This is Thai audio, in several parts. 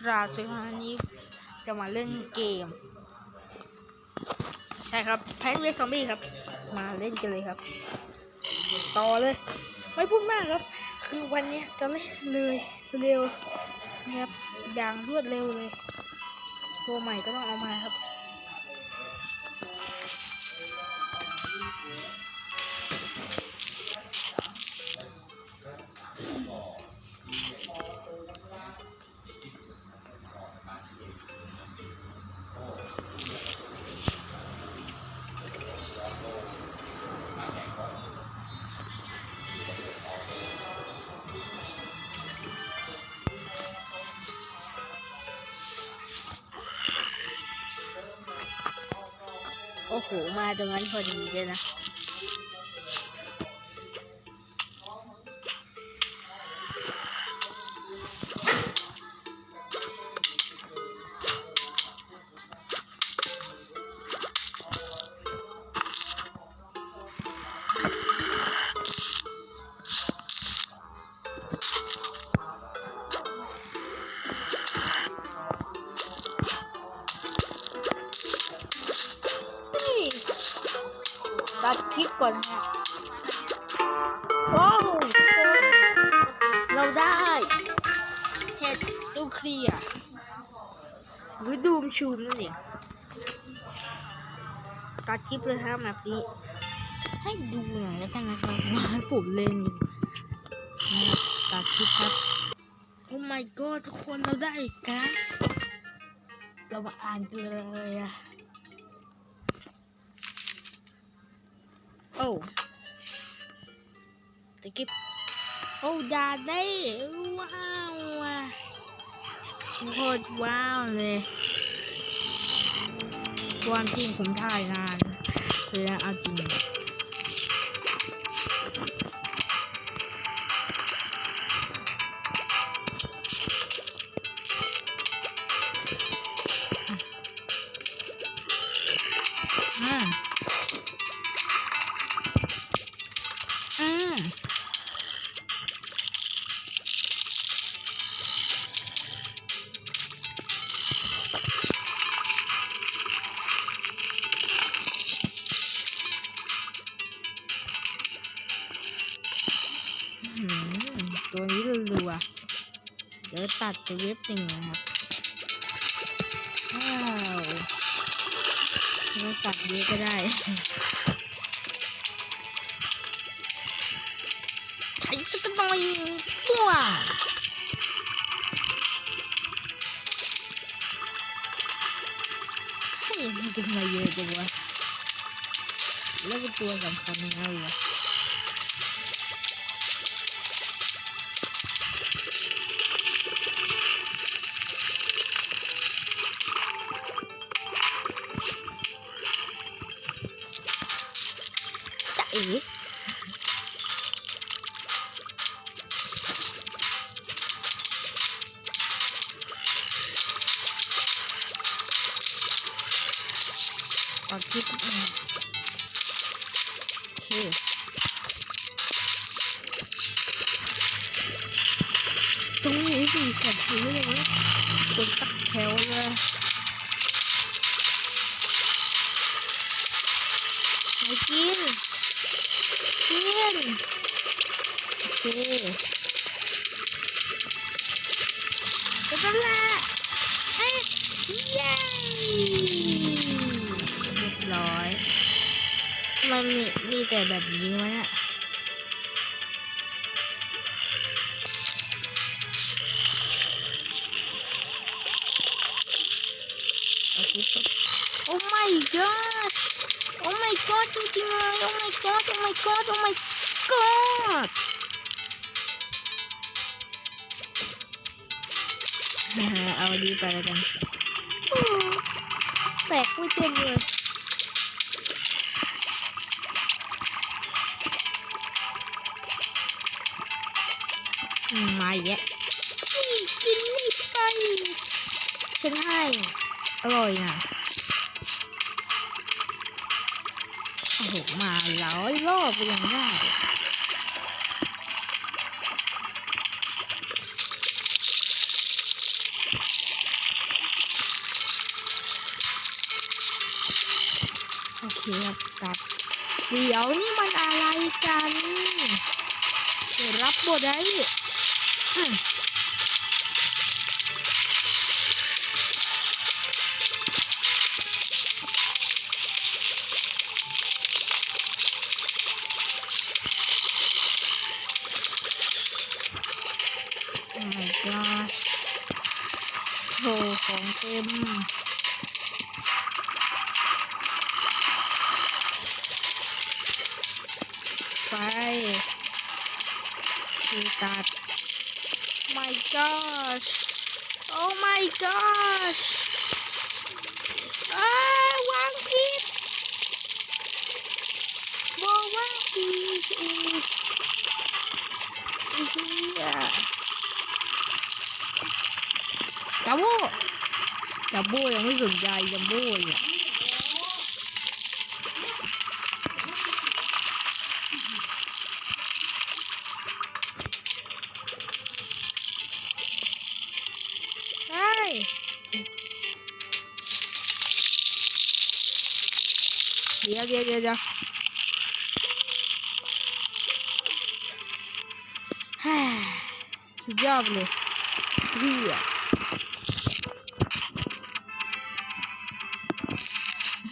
กราบสวัสดีครับวันนี้จะมาเล่นเกม ใช่ครับแพนเวสซอมบี้ครับ มาเล่นกันเลยครับ ต่อเลย ไม่พูดมากครับ คือวันนี้จะเล่นเลยเร็วนะครับอย่างรวดเร็วเลย ตัวใหม่ก็ต้องเอามาครับ มาตรงนั้นพอดีเลยนะ ว้าวทุกคนเราได้เห็ดซูเคลียหรือดูมชูมนั่นเองตัดคลิปเลยฮะแบบนี้ ให้ดูหน่อยแล้วกันนะครับว่าผมเล่นอยู่ตัดคลิปครับโอ้ my god ทุกคนเราได้ก๊าซเรามาอ่านกันเลยอะโอ้ ตะกี้โอ้ดาได้ว้าวโคตรว้าวเลยความจริงผมถ่ายนานเลยนะเอาจริงอืม เว็บหนึ่งนะครับว้าวไม่ตัดเยอะก็ได้ใช้สักหน่อยตัวเฮ้ยมันจะมาเยอะจังวะแล้วเป็นตัวสำคัญยังไงวะ จะเอ๋ก่อนที่จะมาโอเคตรงนี้สี่แถวถือเลยนะเป็นสักแถวเลยไปกิน กินโอ เคก็นั่นแหละเอ้ยเย้เรียบร้อยมันมีมีแต่แบบนี้วะเนี่ยเอาคลิปก่อนโอ้ my god โอ้ my god จริงๆเลยโอ้ my god โอ้ my god โอ้ my god ฮ่าเอาดีไปแล้วกันโอ้แตกไม่เต็มเลยอืมมาอีกแล้วนี่กินนี่ไปฉันให้อร่อยนะโอ้โหมาร้อยรอบไปยังได้ ครับตัด เดี๋ยวนี่มันอะไรกันเดี๋ยวรับบทได้ อดเลยเฮีย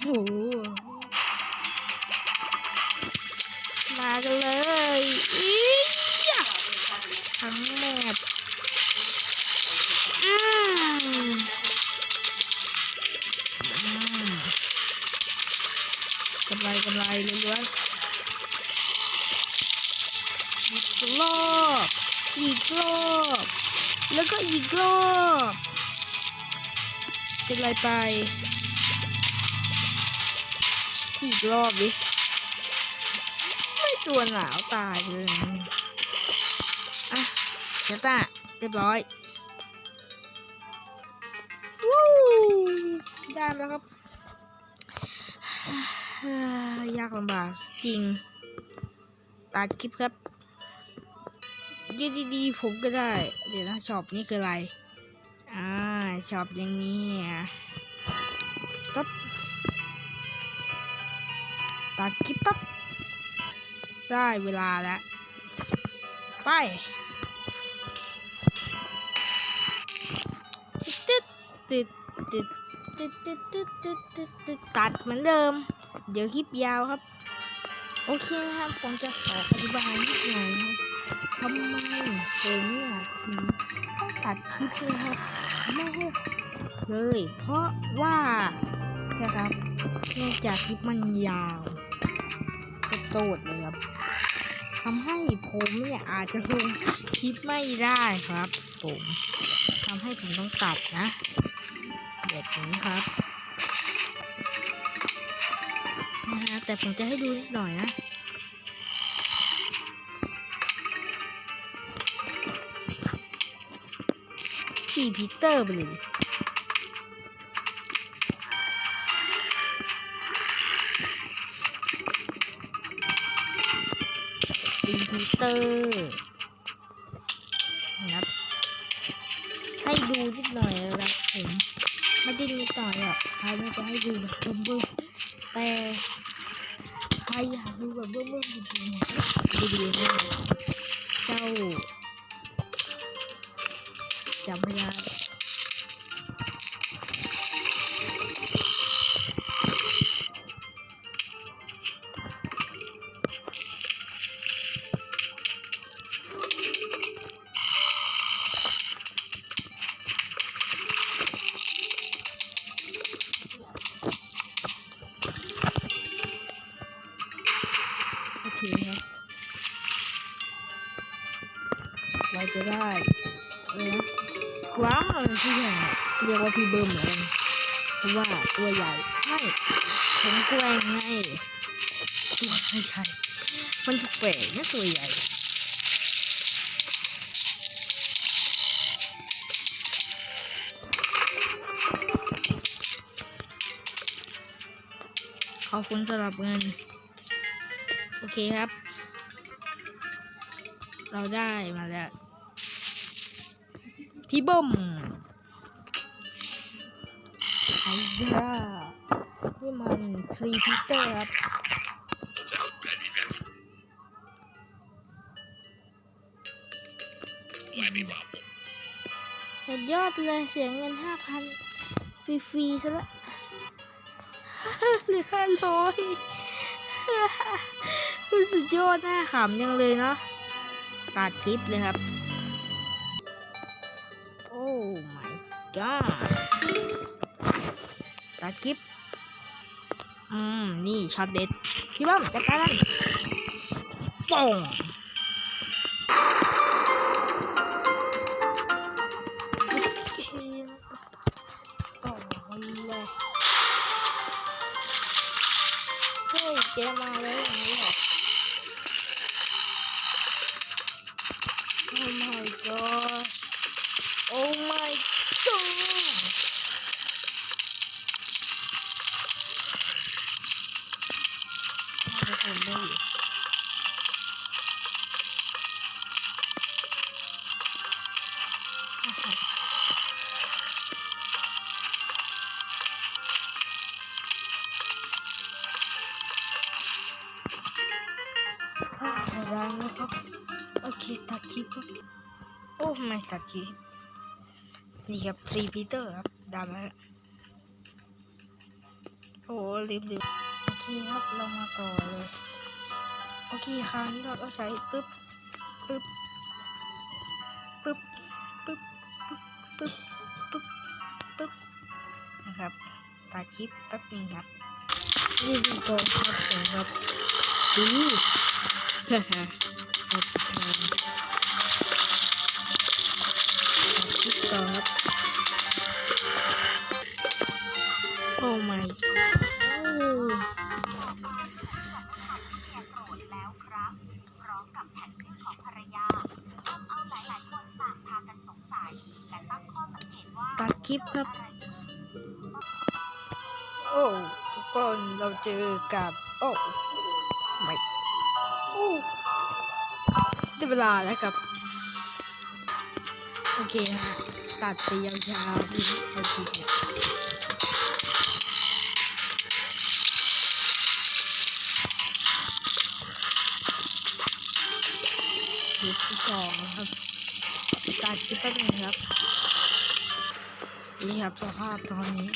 โอ้มาเลยอี ก็อีกรอบเป็นไรไป อีกรอบดิ ไม่ตัวหนาวตายเลยอะเดี๋ยวตาเรียบร้อยวู้ได้แล้วครับ ยากลำบากจริง ตัดคลิปครับ ยืดดีๆผมก็ได้ เดี๋ยวนะช็อปนี่คืออะไร อ่าช็อปอย่างนี้ปั๊บตัดคลิปปั๊บ ได้เวลาแล้ว ไปตึ๊ดตึ๊ดตึ๊ดตึ๊ดตึ๊ดตึ๊ดตึ๊ดตึ๊ดตึ๊ดตัดเหมือนเดิม เดี๋ยวคลิปยาวครับ โอเคนะครับ ผมจะขออธิบายนิดหน่อยนะ ทำไมผมเนี่ยถึงต้องตัดคลิปเลยครับไม่ให้เลย เพราะว่าใช่ครับเนื่องจากคลิปมันยาวจะโตดเลยครับทำให้ผมเนี่ยอาจจะลงคลิปไม่ได้ครับ ผมทำให้ผมต้องตัดนะแบบนี้ครับนะฮะแต่ผมจะให้ดูนิดหน่อยนะ ขี่พีเตอร์ไปเลยดิตีพีเตอร์นะครับให้ดูนิดหน่อยนะครับผมไม่ได้นิดหน่อยหรอกใครไม่จะให้ดูแบบเบิ่มๆแต่ใครอยากดูแบบเบิ่มๆจริงๆดูดีนะเจ้า โอเคครับ เราจะได้เลยนะกรามอะไรที่อย่างเรียกว่าพี่เบิ้มเหมือนเพราะว่าตัวใหญ่ไม่แข็งแกร่งไงตัวไม่ใช่มันแปลกนะตัวใหญ่ขอบคุณสำหรับเงิน โอเคครับ เราได้มาแล้ว พี่บิ้มไอ้ยานี่มันทรีพีเตอร์ครับสุดยอดเลยเสียเงินห้าพันฟรีๆซะละเหลือห้าร้อย สุดยอดน่าขำยังเลยเนาะตัดคลิปเลยครับ โอ้ my god ตัดคลิป อืม นี่ช็อตเด็ด พี่บ้ามจัดการมันป่องโอเคต่อเฮ้ยเกมมาแล้วอย่างนี้เหรอ อ่าล้างแล้วครับโอเคตัดคลิปครับโอ้ไม่ตัดคลิปนี่ครับทรีพีเตอร์ครับดำแล้วโอ้ลืมลืมโอเคครับเรามาต่อเลย โอเคคราวนี้เราต้องใช้ปึ๊บปึ๊บ คลิปแป๊บนึงครับนี่คือตัวครับครับดูฮ่าฮ่าครับคลิปต่อครับโอ้ my ตัดคลิปครับ โอ้ทุกคนเราเจอกับโอ้ไม่โอ้ได้เวลาแล้วครับโอเคฮะตัดไปยาวๆพี่โอเคครับคลิปที่สองครับตัดคลิปแป๊บนึงครับนี่ครับสภาพตอนนี้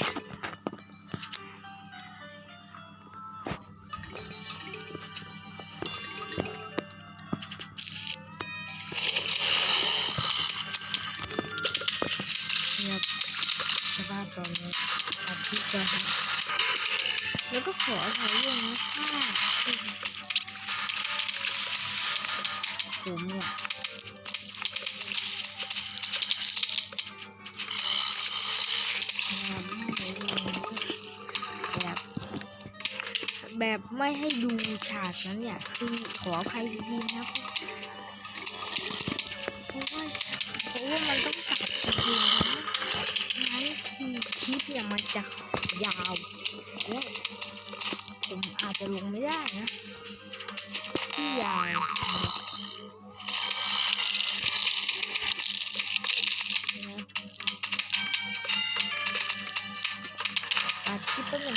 ขออภัยด้วยนะค่ะผมเนี่ยแบบแบบไม่ให้ดูฉากนั้นเนี่ย คือขออภัยจริงๆนะครับ ยาวและผมอาจจะลงไม่ได้นะ ที่ยาวนะครับตัดคลิปแป๊บนึง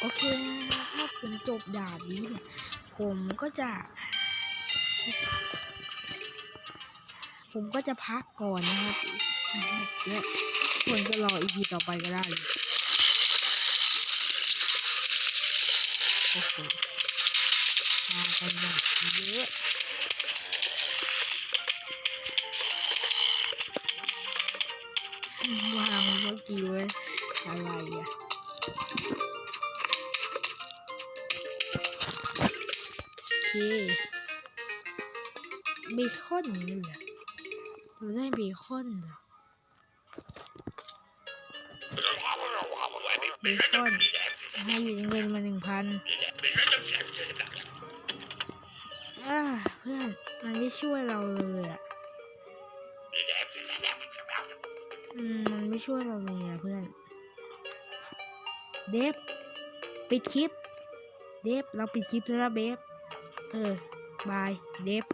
โอเคนะถ้าผมจบด่านนี้เนี่ย ผมก็จะ ผมก็จะพักก่อนนะครับและ ควรจะรออีพีต่อไปก็ได้โอ้โหมากันแบบเยอะวางเมื่อกี้ไว้อะไรอะโอเคเบคอนนี่เหรอเราได้เบคอนเหรอ เบคอนให้อยู่เงินมาหนึ่งพันเพื่อน มันไม่ช่วยเราเลยอะอืมมันไม่ช่วยเราเลยอะเพื่อน เดฟปิดคลิป เดฟเราปิดคลิปแล้วนะเบฟเออบาย เดฟ